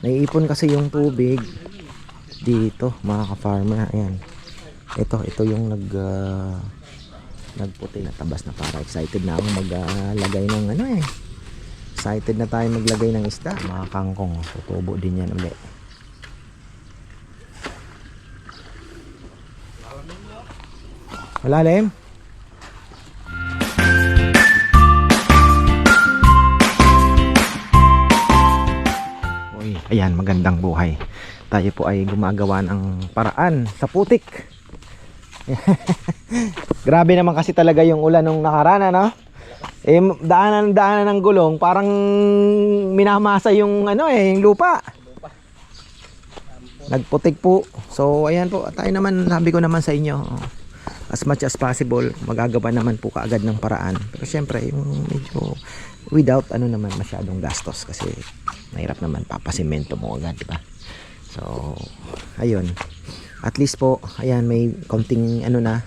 Naiipon kasi yung tubig dito, mga ka-farmer. Ayan. Ito, ito yung nag ah, nagputi na tabas na para excited na akong maglagay ng ano eh. Excited na tayo maglagay ng isda, mga kangkong. Tutubo din yan ulit. Malalim? Ayan, magandang buhay. Tayo po ay gumagawa ng paraan sa putik. Grabe naman kasi talaga yung ulan nung nakarana, no? Eh, daanan daanan ng gulong, parang minamasa yung ano eh, yung lupa. Nagputik po. So, ayan po, tayo naman, sabi ko naman sa inyo, as much as possible, magagawa naman po kaagad ng paraan. Pero syempre, yung medyo without ano naman masyadong gastos kasi mahirap naman papasimento mo agad, di ba? So, ayun. At least po, ayan, may konting ano na,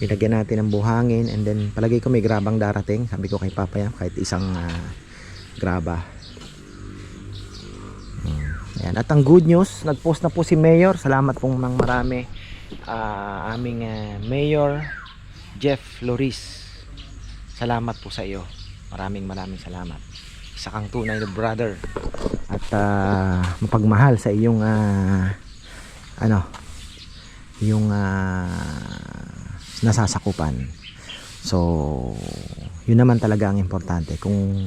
nilagyan natin ng buhangin and then palagay ko may grabang darating. Sabi ko kay Papa yan, kahit isang ah, graba. Hmm. Ayan. At ang good news, nag-post na po si Mayor. Salamat pong mang marami. Ah, aming ah, Mayor Jeff Loris. Salamat po sa iyo. Maraming maraming salamat. Isa kang tunay na brother. At ah, mapagmahal sa iyong ah, ano, yung ah, nasasakupan. So, yun naman talaga ang importante kung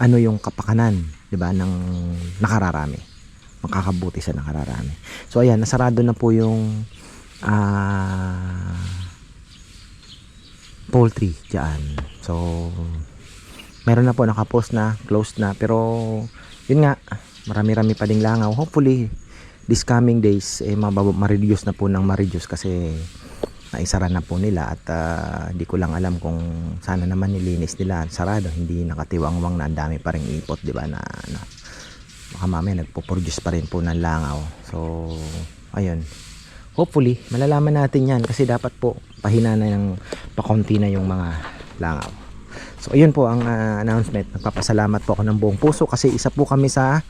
ano yung kapakanan, 'di ba, ng nakararami. Makakabuti sa nakararami. So ayan, nasarado na po yung ah poultry diyan. So meron na po nakapost na, closed na, pero yun nga, marami-rami pa ding langaw. Hopefully this coming days eh ma-reduce na po ng ma-reduce kasi naisara na po nila at di ko lang alam kung sana naman nilinis nila sarado hindi nakatiwangwang na ang dami pa rin ipot di ba na ano, baka mamaya nagpo-produce pa rin po ng langaw. So ayun. Hopefully malalaman natin yan kasi dapat po pahina na ng pakonti na yung mga langaw. So ayun po ang ah, announcement. Nagpapasalamat po ako ng buong puso kasi isa po kami sa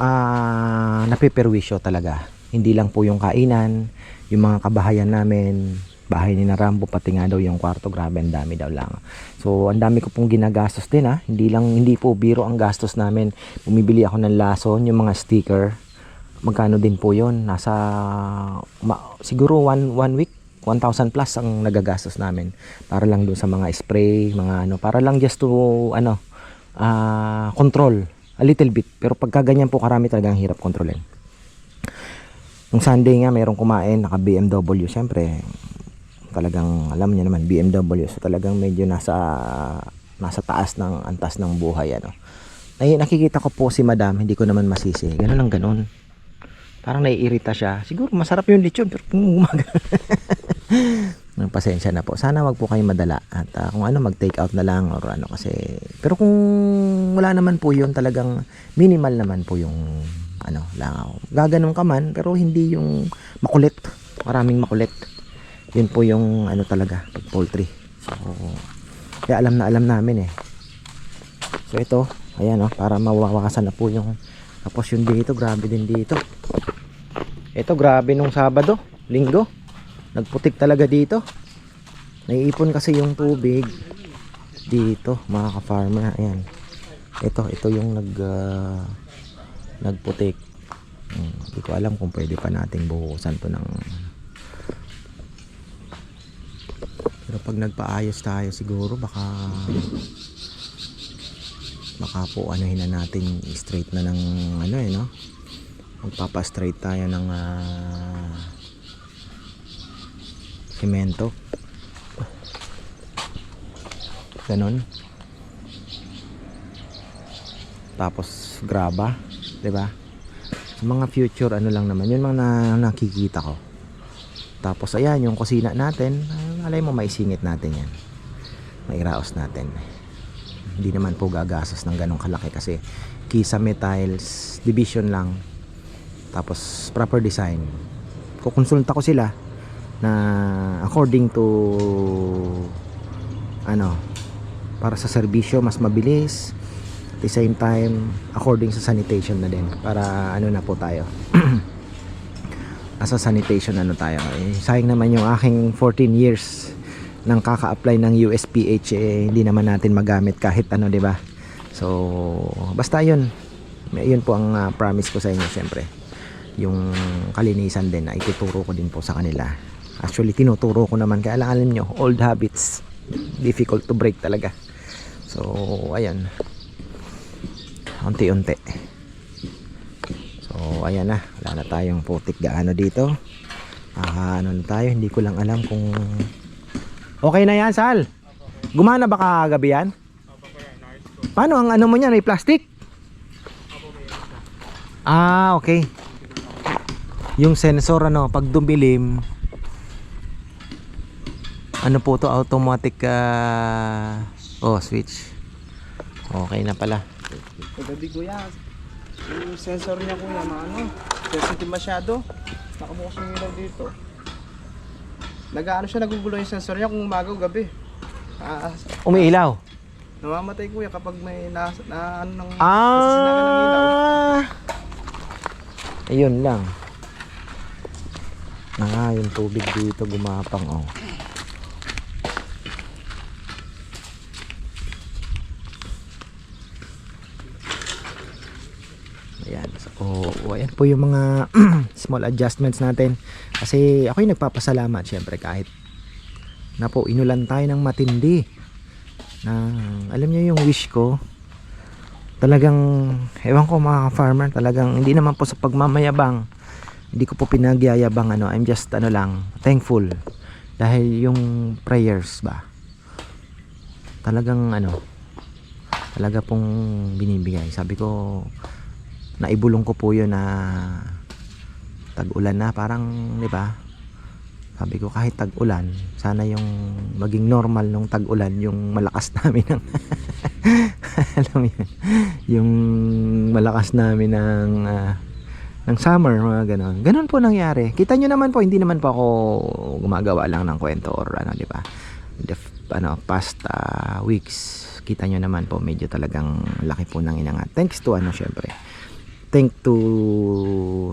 ah napiperwisyo talaga. Hindi lang po yung kainan yung mga kabahayan namin bahay ni na Rambo pati nga daw yung kwarto grabe ang dami daw lang. So ang dami ko pong ginagastos din ha hindi lang hindi po biro ang gastos namin. Bumibili ako ng lason yung mga sticker. Magkano din po yon nasa ma- siguro one, one week 1,000 plus ang nagagastos namin. Para lang doon sa mga spray mga ano para lang just to ano ah control. A little bit. Pero pagka ganyan po karami talagang hirap kontrolin. Nung Sunday nga mayroong kumain naka BMW syempre talagang alam niyo naman BMW so talagang medyo nasa nasa taas ng antas ng buhay ano. Ay, nakikita ko po si Madam, hindi ko naman masisi. Ganun ang ganun. Parang naiirita siya. Siguro masarap yung lechon pero umaga. Ng pasensya na po. Sana wag po kayo madala at ah, kung ano mag-take out na lang or ano kasi pero kung wala naman po yun talagang minimal naman po yung ano langaw. Gaganon ka man pero hindi yung makulit. Maraming makulit. Yun po yung ano talaga pag poultry. So kaya alam na alam namin eh. So ito, ayan oh, para mawawakasan na po yung tapos yung dito, grabe din dito. Ito grabe nung Sabado, Linggo. Nagputik talaga dito. Naiipon kasi yung tubig dito, mga ka-farmer. Ayan. Ito, ito yung nag ah, nagputik. Hmm, Hindi ko alam kung pwede pa nating buhusan to ng pero pag nagpaayos tayo siguro baka baka po anuhin na natin straight na ng ano eh no? Magpapa-straight tayo ng ah, semento ganon. Tapos graba 'di ba? Mga future ano lang naman yun mga na, nakikita ko. Tapos ayan yung kusina natin ah, alay mo maisingit natin yan. Mairaos natin. Hindi naman po gagastos ng ganong kalaki kasi kisame tiles division lang. Tapos proper design. Kukonsulta ko sila na according to ano para sa serbisyo mas mabilis. The same time according sa sanitation na din. Para ano na po tayo nasa sanitation ano tayo? Eh, sayang naman yung aking 14 years nang kaka-apply ng USPH eh, hindi naman natin magamit kahit ano 'di ba? So basta yun. May- yun po ang ah, promise ko sa inyo syempre. Yung kalinisan din na ituturo ko din po sa kanila. Actually tinuturo ko naman. Kaya alam nyo old habits difficult to break talaga. So ayan unti-unti so ayan na wala na tayong putik gaano dito. Ah, ano na tayo hindi ko lang alam kung okay na yan Sal. Gumana ba kagabi yan? Paano ang ano mo niyan may plastic? Ah okay. Yung sensor ano pag dumilim ano po to automatic ah, oh switch. Okay na pala. Kagabi kuya, yung sensor niya kuya, maano, sensitive masyado. Nakabukas yung ilaw dito. Nag-ano siya, nagugulo yung sensor niya kung umaga o gabi. Ah, umiilaw namamatay kuya kapag may na, na ano ng nasasinagan ng ilaw. Ah. Ayun lang. Ah, yung tubig dito gumapang oh. Ayan. So, oh, ayan po yung mga small adjustments natin. Kasi ako'y nagpapasalamat syempre kahit na po inulan tayo ng matindi. Na alam niyo yung wish ko talagang ewan ko mga farmer talagang hindi naman po sa pagmamayabang hindi ko po pinagyayabang ano I'm just ano lang thankful dahil yung prayers ba talagang ano talaga pong binibigay sabi ko naibulong ko po yun na tag-ulan na. Parang di ba sabi ko kahit tag-ulan sana yung maging normal nung tag-ulan yung malakas namin ng alam yun? Yung malakas namin ng ah, ng summer mga ganon. Ganon po nangyari. Kita nyo naman po hindi naman po ako gumagawa lang ng kwento or ano di ba? The ano past ah, weeks. Kita nyo naman po medyo talagang laki po ng inangat thanks to ano syempre thank to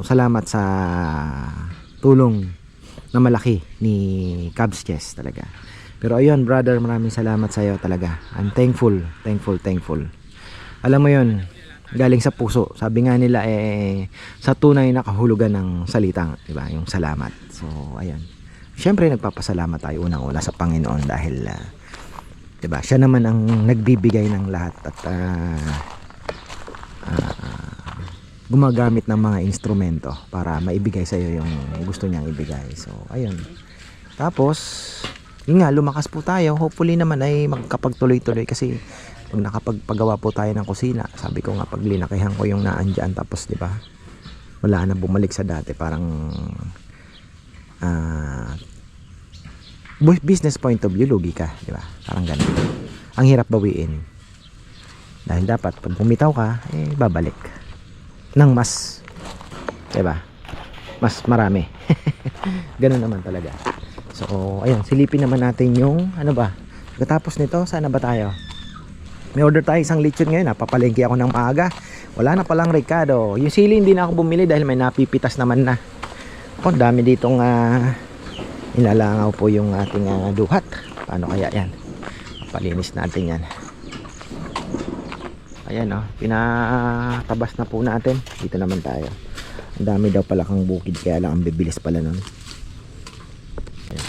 salamat sa tulong na malaki ni Cubs Chess talaga. Pero ayun brother maraming salamat sa iyo talaga. I'm thankful thankful thankful. Alam mo yun galing sa puso. Sabi nga nila eh sa tunay na kahulugan ng salita di ba yung salamat. So ayan syempre nagpapasalamat tayo unang una sa Panginoon dahil ah, di ba siya naman ang nagbibigay ng lahat at ah, gumagamit ng mga instrumento para maibigay sa iyo yung gusto niyang ibigay. So ayun. Tapos yun nga lumakas po tayo. Hopefully naman ay magkapagtuloy-tuloy kasi pag nakapagpagawa po tayo ng kusina sabi ko nga pag linakihan ko yung naandyan tapos di ba wala na bumalik sa dati parang bu- business point of view lugi ka di ba? Parang ganun. Ang hirap bawiin. Dahil dapat pag bumitaw ka eh babalik ng mas di ba mas marami. Ganun naman talaga. So ayun silipin naman natin yung ano ba? Pagkatapos nito sana ba tayo? May order tayo isang lechon ngayon napapalengke ako ng maaga. Wala na palang Ricardo. Yung sili hindi na ako bumili dahil may napipitas naman na. Ako dami ditong uh, ilalangaw po yung ating ah, duhat. Paano kaya yan? Palinis natin yan ayan oh. Pinatabas na po natin. Dito naman tayo. Ang dami daw pala kang bukid kaya lang ang bibilis pala nun. Ayan,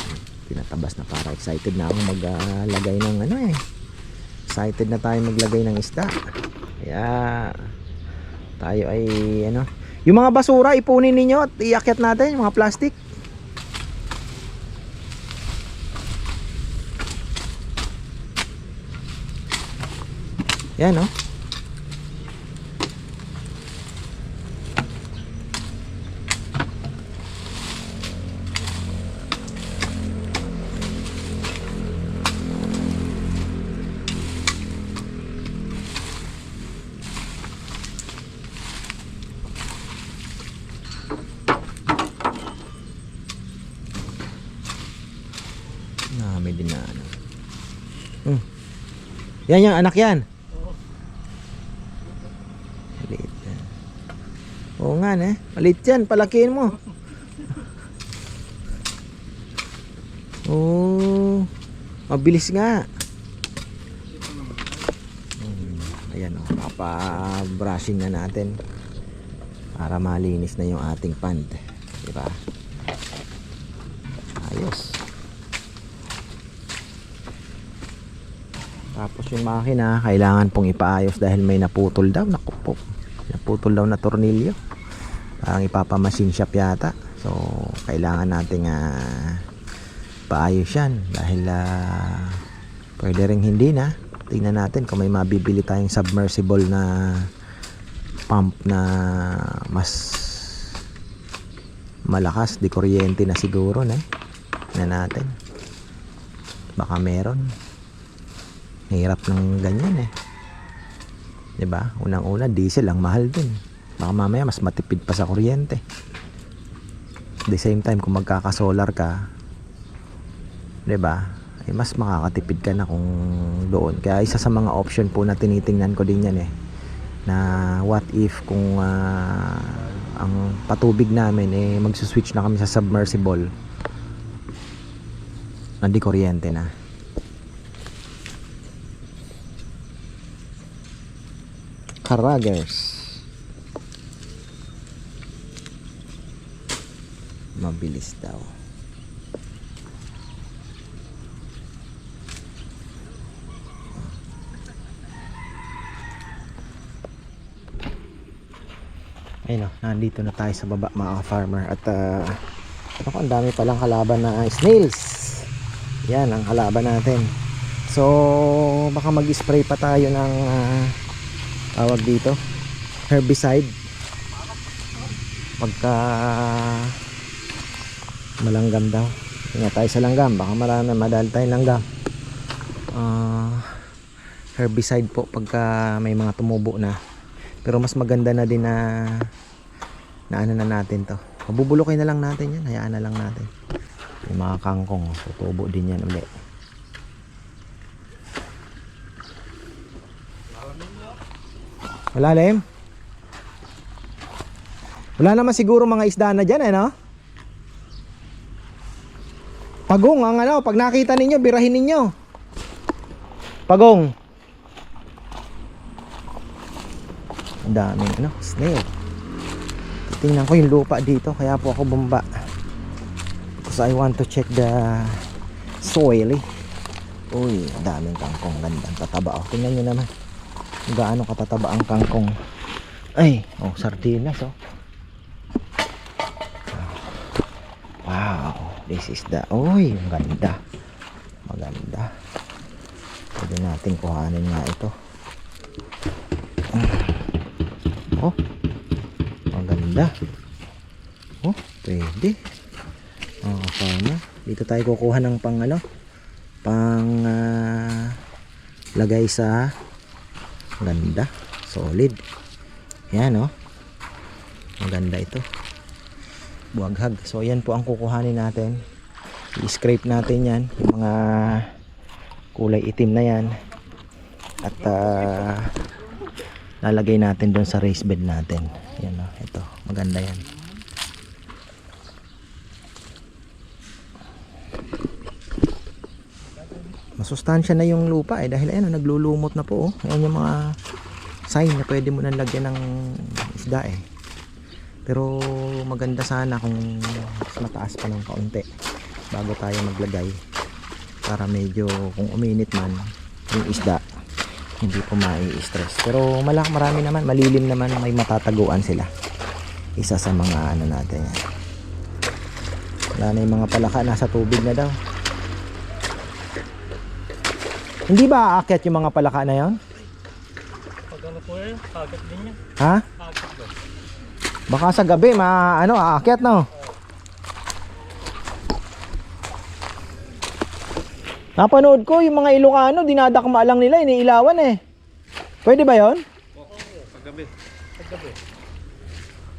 pinatabas na para excited na akong maglagay ng ano eh. Excited na tayo maglagay ng isda. Kaya tayo ay ano. Yung mga basura ipunin ninyo at iakyat natin yung mga plastic. Yan no Yan yung anak yan. Maliit yan. Oo nga, eh. Maliit yan. Palakiin mo. Oo. Mabilis nga. Hmm, ayan o. Papa-brushing na natin. Para malinis na yung ating pant. Diba? Ayos. Yung makina, kailangan pong ipaayos dahil may naputol daw. Naku po. Naputol daw na tornilyo. Parang ipapamasin shop yata. So, kailangan nating ah, paayos yan. Dahil ah, pwede rin hindi na. Tingnan natin kung may mabibili tayong submersible na pump na mas malakas. Di kuryente na siguro na. Na natin. Baka meron. Hirap ng ganyan eh. 'Di ba? Unang-una diesel ang mahal din. Baka mamaya mas matipid pa sa kuryente. At the same time kung magkaka-solar ka, 'di ba? Eh, mas makakatipid ka na kung doon. Kaya isa sa mga option po na tinitingnan ko din yan eh. Na what if kung ah, ang patubig namin eh magsuswitch na kami sa submersible na di kuryente na. Karagers. Mabilis daw. Ayun o, nandito na tayo sa baba mga farmer at uh, ako, ang dami palang kalaban na snails. Yan ang kalaban natin. So, baka mag-spray pa tayo ng ah, tawag dito? Herbicide. Pagka malanggam daw. Ingat tayo sa langgam. Baka marami madali tayong langgam. Ah, herbicide po pagka may mga tumubo na. Pero mas maganda na din na na ano na natin to. Mabubulukin na lang natin yan. Hayaan na lang natin. May mga kangkong. Tutubo din yan. Ulit Malalim? Wala naman siguro mga isda na dyan eh no? Pagong ang ano, pag nakita ninyo, birahin ninyo. Pagong. Ang daming ano, snail. Tingnan ko yung lupa dito, kaya po ako bumba. Because I want to check the soil eh. Uy, daming kangkong ganda. Ang tataba oh. Tingnan nyo naman gaano katataba ang kangkong. Ay oh sardinas oh. Wow this is the uy ang ganda. Maganda. Pwede natin kuhanin nga ito. Oh maganda. Oh pwede. Oh paano? Dito tayo kukuha ng pang ano? Pang ah, lagay sa Ganda. Solid. Yan oh. Maganda ito. Buwaghag. So yan po ang kukuhanin natin. I-scrape natin yan. Yung mga kulay itim na yan. At ah, lalagay natin doon sa raised bed natin. Yan oh. Ito. Maganda yan. Masustansya na yung lupa eh. Dahil ayun naglulumot na po oh. ayan yung mga sign na pwede mo nang lagyan ng isda eh. Pero maganda sana kung mas mataas pa ng kaunti bago tayo maglagay para medyo kung uminit man yung isda hindi po mai-stress. Pero malak marami naman malilim naman may matataguan sila isa sa mga ano natin. Yan wala na yung mga palaka nasa tubig na daw hindi ba aakyat yung mga palaka na yon? Pag ano po eh, kagat din niya. Ha? Baka sa gabi ma ano aakyat no. Napanood ko yung mga Ilocano dinadakma lang nila iniilawan eh. Pwede ba 'yon? Paggabi. Paggabi.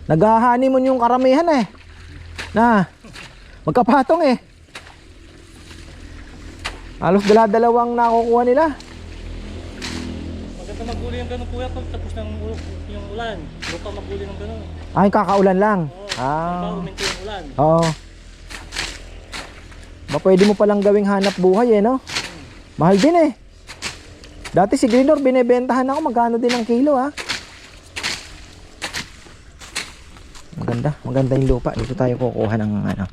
Naghahani mo yung karamihan eh. Na magkapatong eh. Halos dala-dalawang nakukuha nila. Maganda maguli yung ganun kuya pag tapos ng yung ulan. Huwag pa maguli ng ganun. Ay, kakaulan lang. Oo. Ah. Bago uminto yung ulan. Oo. Ba pwede mo palang gawing hanap buhay eh, no? Mahal din eh. Dati si Grinor, binebentahan ako. Magkano din ang kilo, ha? Maganda. Maganda yung lupa. Dito tayo kukuha ng ano,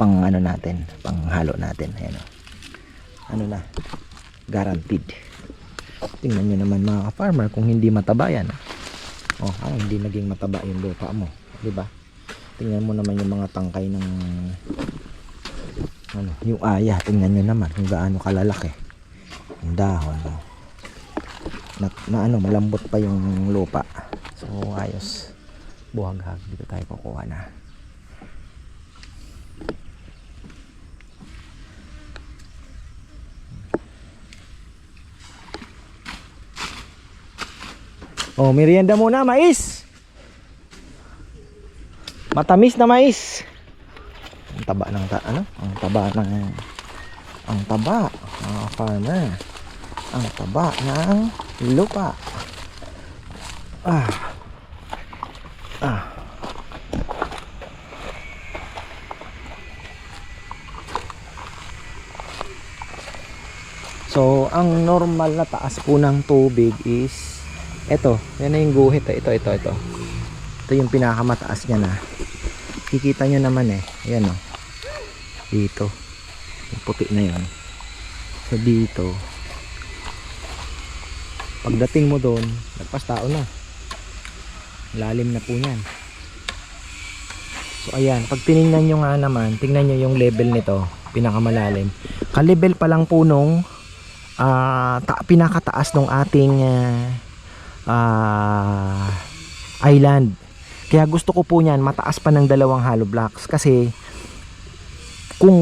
pang ano natin. Pang halo natin. Ayan, oh. Ano na. Guaranteed. Tingnan nyo naman mga farmer kung hindi mataba yan. Oh, ah, hindi naging mataba yung lupa mo. Di ba? Tingnan mo naman yung mga tangkay ng ano, yung aya, tingnan nyo naman kung gaano kalalaki. Yung dahon. No? Na, na ano, malambot pa yung lupa. So, ayos. Buhaghag. Dito tayo kukuha na. Oh, merienda muna, mais. Matamis na mais. Ang taba ng ta ano? Ang taba ng ang taba, mga farmer. Ang taba ng lupa. Ah. Ah. So, ang normal na taas po ng tubig is ito, yan na yung guhit. Ito, ito, ito. Ito yung pinakamataas niya na. Kikita nyo naman eh. Ayan o. Dito. Yung puti na yon. So dito. Pagdating mo doon, nagpas tao na. Lalim na po niyan. So ayan, pag tiningnan nyo nga naman, tingnan nyo yung level nito, pinakamalalim. Ka-level pa lang po nung ah, ta- pinakataas ng ating ah, ah, island. Kaya gusto ko po niyan mataas pa ng dalawang hollow blocks kasi kung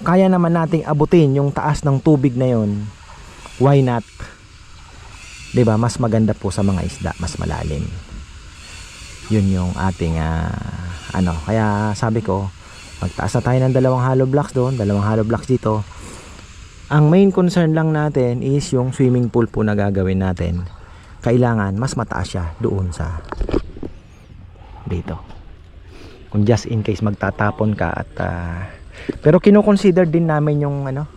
kaya naman nating abutin yung taas ng tubig na yon, why not? 'Di ba? Mas maganda po sa mga isda, mas malalim. Yun yung ating ah, ano, kaya sabi ko, magtaas na tayo ng dalawang hollow blocks doon, dalawang hollow blocks dito. Ang main concern lang natin is yung swimming pool po na gagawin natin. Kailangan mas mataas siya doon sa dito. Kung just in case magtatapon ka at ah, pero kino-consider din namin yung ano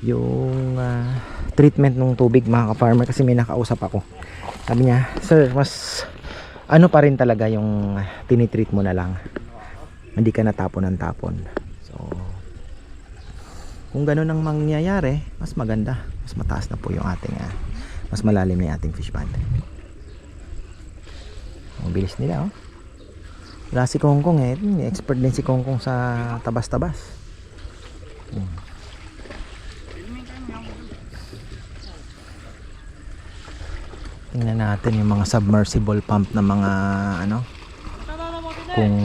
yung ah, treatment ng tubig mga ka-farmer kasi may nakausap ako. Sabi niya, "Sir, mas ano pa rin talaga yung tinitreat mo na lang. Hindi ka natapon ng tapon." So kung ganun ang mangyayari, mas maganda. Mas mataas na po yung ating ah, mas malalim na ating fish pond. Ang bilis nila oh. Wala si Kongkong eh. Expert din si Kongkong sa tabas-tabas. Hmm. Tingnan natin yung mga submersible pump na mga ano kung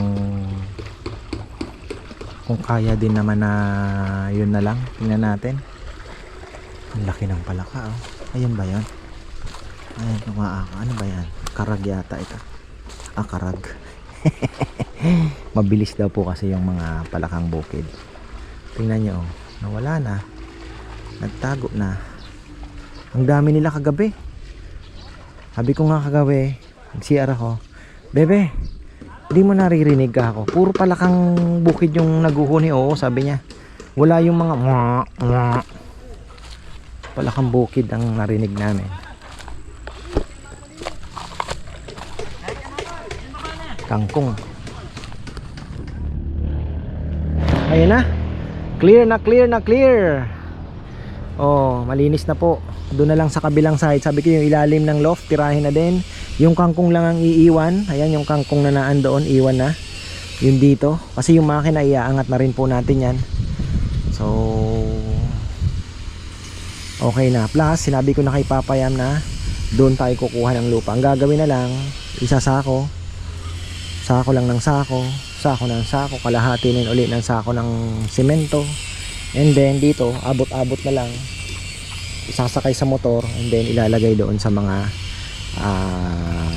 kung kaya din naman na yun na lang tingnan natin ang laki ng palaka oh. Ayun ba yun? Ayun tumaaka ano ba yan? Karag yata ito. Ah karag. Mabilis daw po kasi yung mga palakang bukid. Tingnan nyo oh, nawala na. Nagtago na. Ang dami nila kagabi. Sabi ko nga kagabi nag-CR ako bebe hindi mo naririnig ako. Puro palakang bukid yung naguhuni. Oo sabi niya. Wala yung mga. Palakang bukid ang narinig namin. Kangkong. Ayun na. Clear na clear na clear. Oh malinis na po. Doon na lang sa kabilang side. Sabi ko yung ilalim ng loft tirahin na din. Yung kangkong lang ang iiwan. Ayan yung kangkong na naan doon iwan na. Yun dito. Kasi yung makina iaangat na rin po natin yan so okay na. Plus sinabi ko na kay Papayam na doon tayo kukuha ng lupa. Ang gagawin na lang isasako. Sako lang ng sako. Sako ng sako. Kalahati na ulit ng sako ng semento and then dito abot-abot na lang. Isasakay sa motor and then ilalagay doon sa mga ah,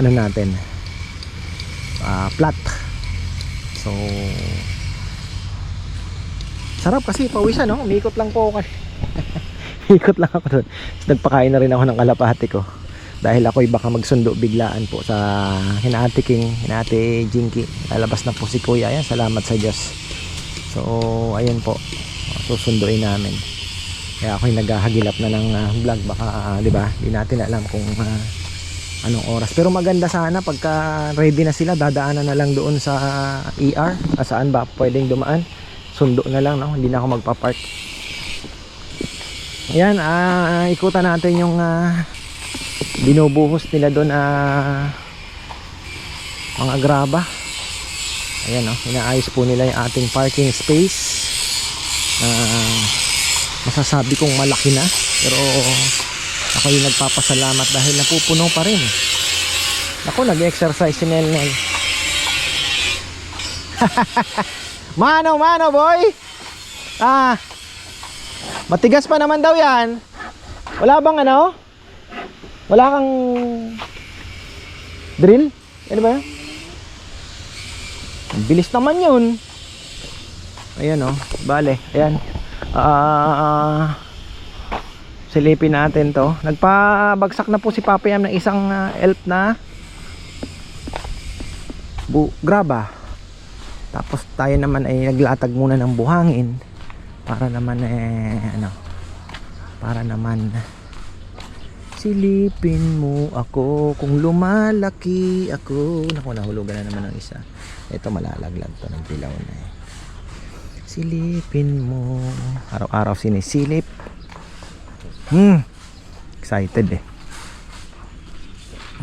ano natin? Ah, plat. So sarap kasi pawisan no umikot lang po ako kasi Ikot lang ako doon. Tapos nagpakain na rin ako ng kalapati ko. Dahil ako'y baka magsundo biglaan po sa hinati King, hinati Jinky. Lalabas na po si Kuya. Ayan, salamat sa Diyos. So, ayun po. Susunduin namin. Kaya ako'y naghahagilap na ng ah, vlog. Baka, ah, di ba, di natin alam kung ah, anong oras. Pero maganda sana pagka ready na sila, dadaanan na lang doon sa ER. Ah, saan ba pwedeng dumaan? Sundo na lang, no? Hindi na ako magpa-park. Ayan, ah, ikutan natin yung ah, binubuhos nila doon ah, mga graba. Ayan, no? Inaayos po nila yung ating parking space. Ah, masasabi kong malaki na. Pero ako yung nagpapasalamat dahil napupuno pa rin. Ako, nag-exercise si Nelnel. mano, mano, boy! Ah, matigas pa naman daw yan. Wala bang ano? Wala kang drill? Ano ba? Ang bilis naman yun. Ayan oh, bale, ayan. Ah, silipin natin to. Nagpabagsak na po si Papa Yam ng isang ah, elf na bu graba. Tapos tayo naman ay naglatag muna ng buhangin para naman eh ano para naman silipin mo ako. Kung lumalaki ako naku nahulugan na naman ng isa. Ito malalaglag to ng dilaw na eh. Silipin mo. Araw-araw sinisilip. Hmm excited eh.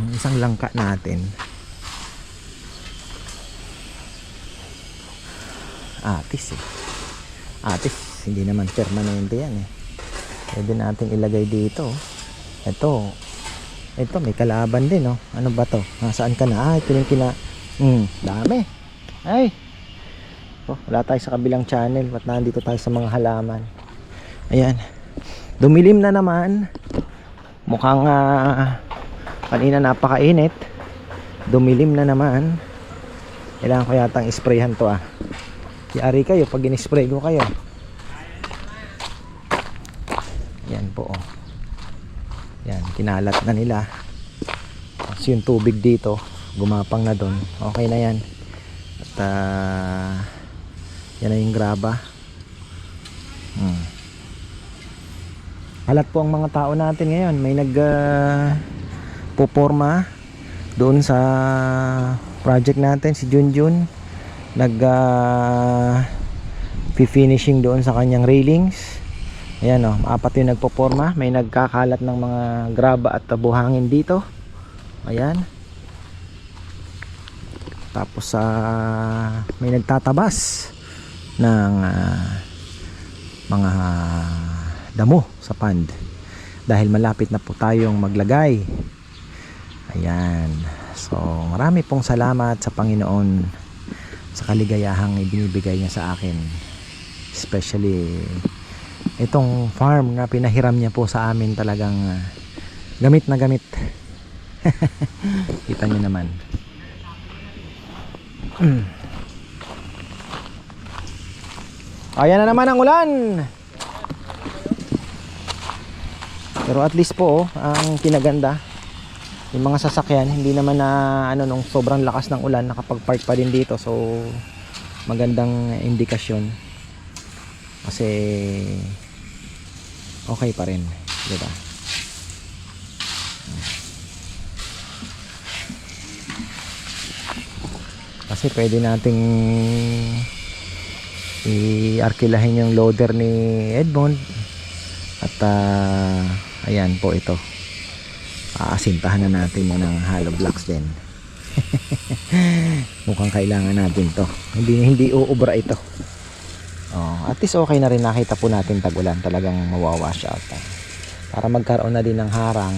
Ang isang langka natin atis eh. Atis hindi naman permanente yan eh. Pwede natin ilagay dito. Ito ito may kalaban din oh. Ano ba to? Nasaan ka na? Ah ito yung kina hmm dami. Ay! Oh, wala tayo sa kabilang channel ba't nandito tayo sa mga halaman? Ayan. Dumilim na naman. Mukhang ah, kanina napakainit. Dumilim na naman. Kailangan ko yatang isprayhan to ah Yari kayo pag in-spray ko kayo. Yan po oh. Yan, kinalat na nila. Tapos yung tubig dito, gumapang na doon. Okay na yan. At ah, yan na yung graba. Hmm. Halat po ang mga tao natin ngayon. May nag ah, puporma doon sa project natin si Junjun nag uh, finishing doon sa kanyang railings. Ayan o, apat yung nagpoporma may nagkakalat ng mga graba at buhangin dito. Ayan. Tapos sa may nagtatabas ng ah, mga damo sa pond. Dahil malapit na po tayong maglagay. Ayan. So marami pong salamat sa Panginoon sa kaligayahang ibinibigay niya sa akin. Especially itong farm na pinahiram niya po sa amin talagang ah, gamit na gamit. Kita niyo naman. Ayan na naman ang ulan! Pero at least po oh, ang kinaganda yung mga sasakyan hindi naman na ano nung sobrang lakas ng ulan nakapag-park pa din dito. So magandang indikasyon. Kasi okay pa rin di ba? Kasi pwede nating i-arkilahin yung loader ni Edmond. At ah, ayan po ito aasintahan na natin yun ng hollow blocks din. Mukhang kailangan natin to. Hindi hindi uubra ito. Oh, at least okay na rin nakita po natin tagulan. Talagang mawawash out ah. para magkaroon na din ng harang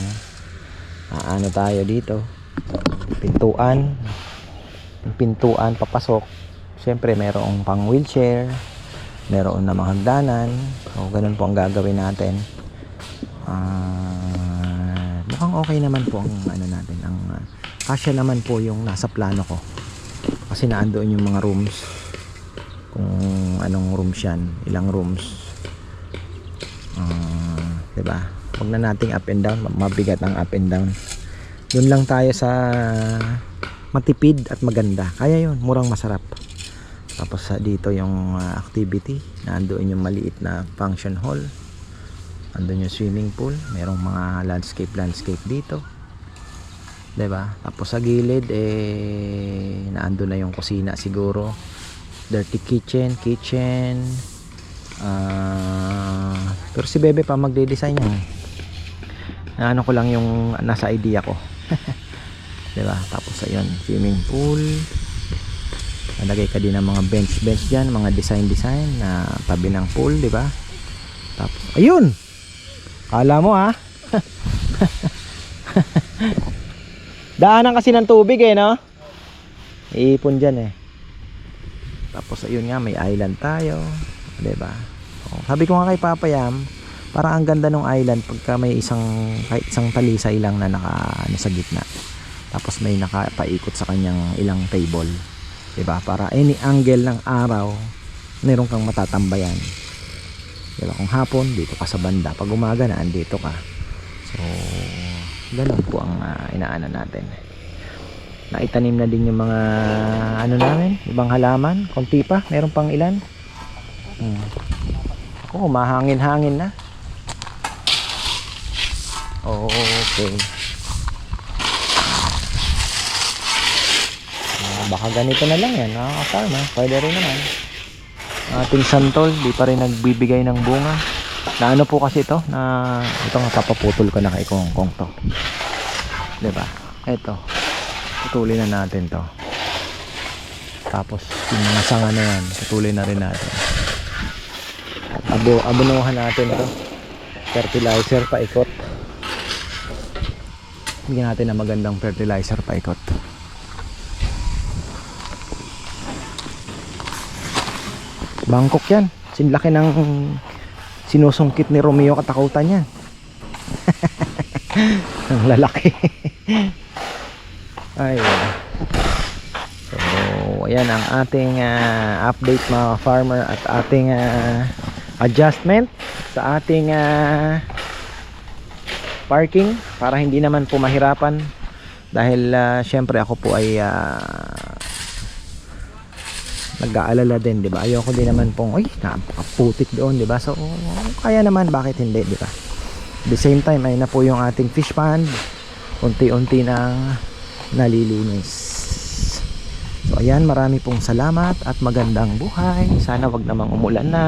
ah, ano tayo dito? Pintuan. Pintuan papasok. Syempre merong pang wheelchair. Meron na mga hagdanan. So ganun po ang gagawin natin. Ah mukhang okay naman po ang ano natin ang uh, kasya naman po yung nasa plano ko kasi naandoon yung mga rooms kung anong rooms yan ilang rooms Ah, 'Di ba? Huwag na nating up and down, mabigat ang up and down. Doon lang tayo sa matipid at maganda. Kaya 'yun, murang masarap. Tapos sa dito yung ah, activity, nandoon yung maliit na function hall. Andun yung swimming pool, merong mga landscape landscape dito. 'Di ba? Tapos sa gilid eh naando na yung kusina siguro. Dirty kitchen, kitchen. Ah, pero si Bebe pa magde-design yan. Ano ko lang yung nasa idea ko. ba? Tapos ayun, swimming pool. Nalagay ka din ng mga bench bench diyan, mga design design na tabi ng pool, ba? Tapos ayun. Kala mo ha? Daanan kasi ng tubig eh, no? Iipon dyan eh. Tapos ayun nga, may island tayo. ba? Oh, sabi ko nga kay Papa Yam, parang ang ganda ng island pagka may isang kahit isang talisay lang na naka ano sa gitna. Tapos may nakapaikot sa kanyang ilang table. ba? Para any angle ng araw, meron kang matatambayan. 'Di ba? Kung hapon, dito ka sa banda. Pag umaga na andito ka. So, ganun po ang ah, inaanan natin. Naitanim na din yung mga ano namin, ibang halaman, konti pa, meron pang ilan. Hmm. Oh, mahangin-hangin na. Okay. Ah, baka ganito na lang yan, nakaka-farm ha. Pwede rin naman. Ating santol, di pa rin nagbibigay ng bunga. Na ano po kasi ito, na ito nga papaputol ko na kay Kong Kong to. ba? Ito. Putulin na natin to. Tapos yung mga sanga na yan, putulin na rin natin. Abo, abonuhan natin to. Fertilizer paikot. Bigyan natin ng magandang fertilizer paikot. Bangkok yan. Sinlaki ng sinusungkit ni Romeo katakutan yan. Ang lalaki. Ay. So, ayan ang ating ah, update mga farmer at ating ah, adjustment sa ating ah, parking para hindi naman po mahirapan dahil ah, syempre ako po ay ah, nag-aalala din, 'di ba? Ayoko din naman pong, oy, napakaputik doon, 'di ba? So, kaya naman bakit hindi, 'di ba? The same time ay na po yung ating fish pond. Unti-unti nang nalilinis. So ayan, marami pong salamat at magandang buhay. Sana wag namang umulan na.